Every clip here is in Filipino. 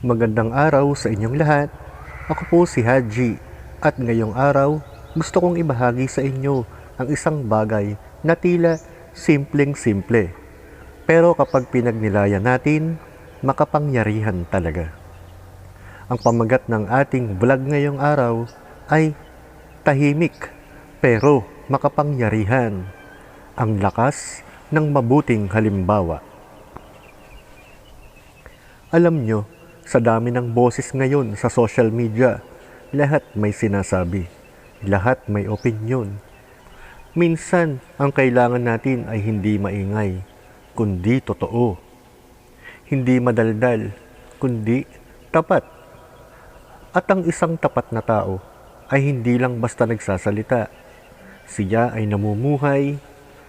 Magandang araw sa inyong lahat. Ako po si Haji at ngayong araw gusto kong ibahagi sa inyo ang isang bagay na tila simpleng simple. Pero kapag pinagnilayan natin, makapangyarihan talaga. Ang pamagat ng ating vlog ngayong araw ay tahimik pero makapangyarihan. Ang lakas ng mabuting halimbawa. Alam nyo, sa dami ng boses ngayon sa social media, lahat may sinasabi, lahat may opinion. Minsan, ang kailangan natin ay hindi maingay, kundi totoo. Hindi madaldal, kundi tapat. At ang isang tapat na tao ay hindi lang basta nagsasalita. Siya ay namumuhay,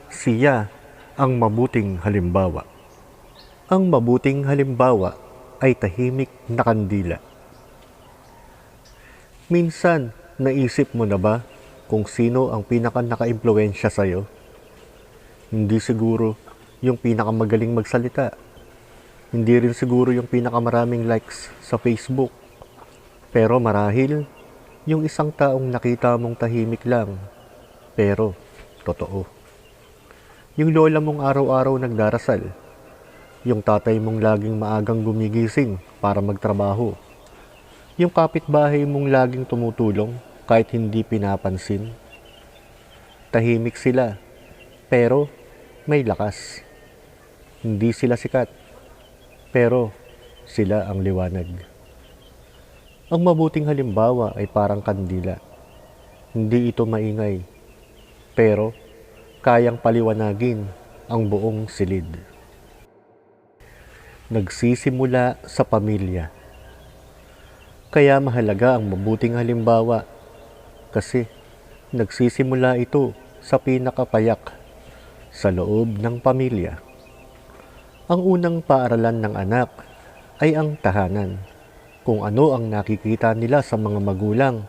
siya ang mabuting halimbawa. Ang mabuting halimbawa ay tahimik na kandila. Minsan, naisip mo na ba kung sino ang pinaka naka-impluensya sa'yo? Hindi siguro yung pinakamagaling magsalita. Hindi rin siguro yung pinakamaraming likes sa Facebook. Pero marahil, yung isang taong nakita mong tahimik lang, pero totoo. Yung lola mong araw-araw nagdarasal, yung tatay mong laging maagang gumigising para magtrabaho, yung kapitbahay mong laging tumutulong kahit hindi pinapansin. Tahimik sila, pero may lakas. Hindi sila sikat, pero sila ang liwanag. Ang mabuting halimbawa ay parang kandila. Hindi ito maingay, pero kayang paliwanagin ang buong silid. Nagsisimula sa pamilya. Kaya mahalaga ang mabuting halimbawa kasi nagsisimula ito sa pinakapayak sa loob ng pamilya. Ang unang paaralan ng anak ay ang tahanan. Kung ano ang nakikita nila sa mga magulang,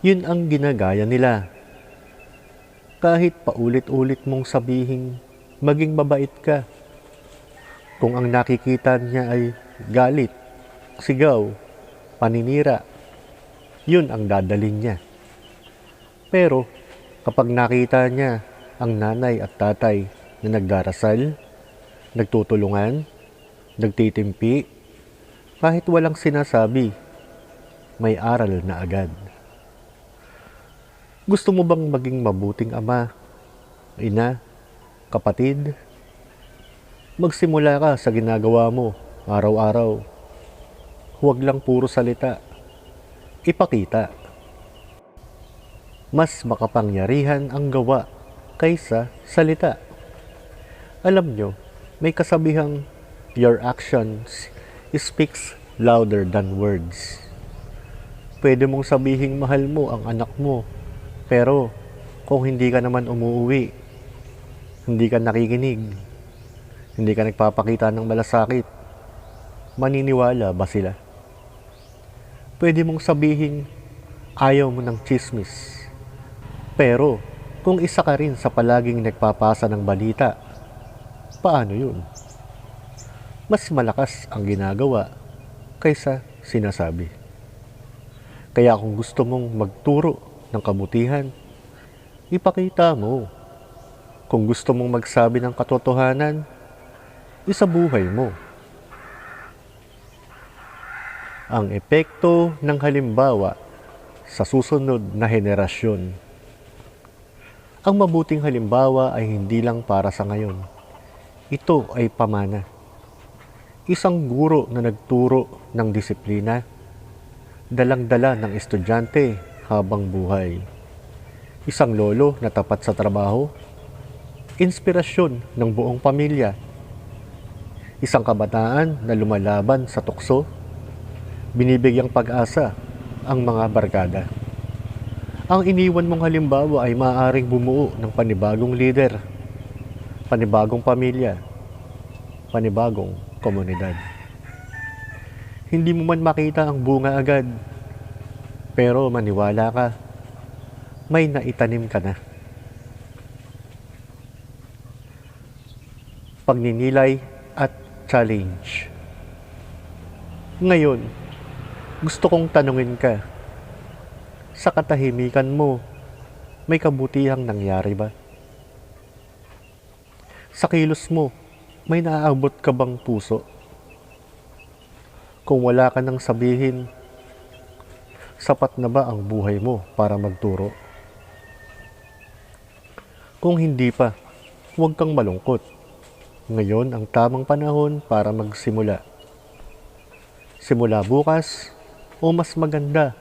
yun ang ginagaya nila. Kahit paulit-ulit mong sabihin, maging mabait ka. Kung ang nakikita niya ay galit, sigaw, paninira, yun ang dadalin niya. Pero kapag nakita niya ang nanay at tatay na nagdarasal, nagtutulungan, nagtitimpi, kahit walang sinasabi, may aral na agad. Gusto mo bang maging mabuting ama, ina, kapatid? Magsimula ka sa ginagawa mo araw-araw. Huwag lang puro salita. Ipakita. Mas makapangyarihan ang gawa kaysa salita. Alam nyo, may kasabihang your actions speaks louder than words. Pwede mong sabihing mahal mo ang anak mo, pero kung hindi ka naman umuwi, hindi ka nakikinig, hindi ka nagpapakita ng malasakit, maniniwala ba sila? Pwede mong sabihin ayaw mo ng chismis, pero kung isa ka rin sa palaging nagpapasa ng balita, paano yun? Mas malakas ang ginagawa kaysa sinasabi. Kaya kung gusto mong magturo ng kabutihan, ipakita mo. Kung gusto mong magsabi ng katotohanan, isabuhay mo. Ang epekto ng halimbawa sa susunod na henerasyon. Ang mabuting halimbawa ay hindi lang para sa ngayon. Ito ay pamana. Isang guro na nagturo ng disiplina, dalang-dala ng estudyante habang buhay. Isang lolo na tapat sa trabaho, inspirasyon ng buong pamilya. Isang kabataan na lumalaban sa tukso, binibigyang pag-asa ang mga barkada. Ang iniwan mong halimbawa ay maaaring bumuo ng panibagong leader, panibagong pamilya, panibagong komunidad. Hindi mo man makita ang bunga agad, pero maniwala ka, may naitanim ka na. Pagninilay challenge. Ngayon, gusto kong tanungin ka. Sa katahimikan mo, may kabutihang nangyari ba? Sa kilos mo, may naaabot ka bang puso? Kung wala ka nang sabihin, sapat na ba ang buhay mo para magturo? Kung hindi pa, huwag kang malungkot. Ngayon ang tamang panahon para magsimula. Simula bukas o mas maganda,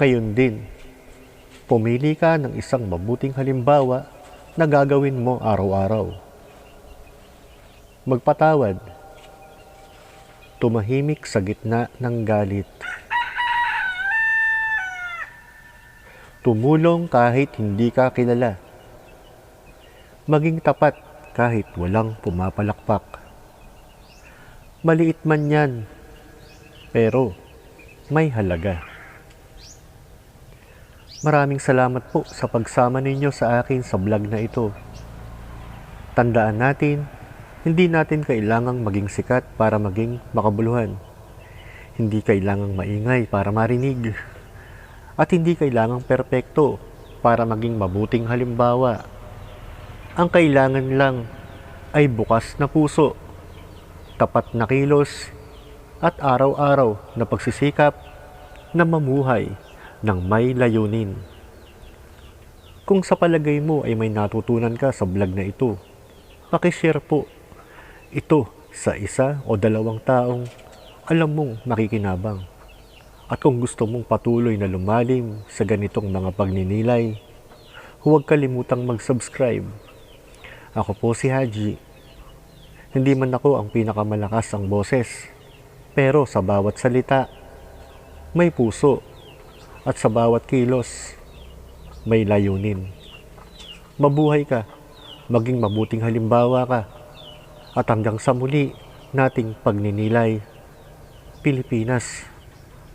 ngayon din. Pumili ka ng isang mabuting halimbawa na gagawin mo araw-araw. Magpatawad. Tumahimik sa gitna ng galit. Tumulong kahit hindi ka kilala. Maging tapat kahit walang pumapalakpak. Maliit man yan, pero may halaga. Maraming salamat po sa pagsama ninyo sa akin sa vlog na ito. Tandaan natin, hindi natin kailangang maging sikat para maging makabuluhan. Hindi kailangang maingay para marinig. At hindi kailangang perpekto para maging mabuting halimbawa. Ang kailangan lang ay bukas na puso, tapat na kilos, at araw-araw na pagsisikap na mamuhay ng may layunin. Kung sa palagay mo ay may natutunan ka sa vlog na ito, pakishare po ito sa isa o dalawang taong alam mong makikinabang. At kung gusto mong patuloy na lumalim sa ganitong mga pagninilay, huwag kalimutang mag-subscribe. Ako po si Haji. Hindi man ako ang pinakamalakas ang boses, pero sa bawat salita, may puso at sa bawat kilos, may layunin. Mabuhay ka, maging mabuting halimbawa ka, at hanggang sa muli nating pagninilay, Pilipinas,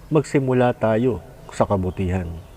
magsimula tayo sa kabutihan.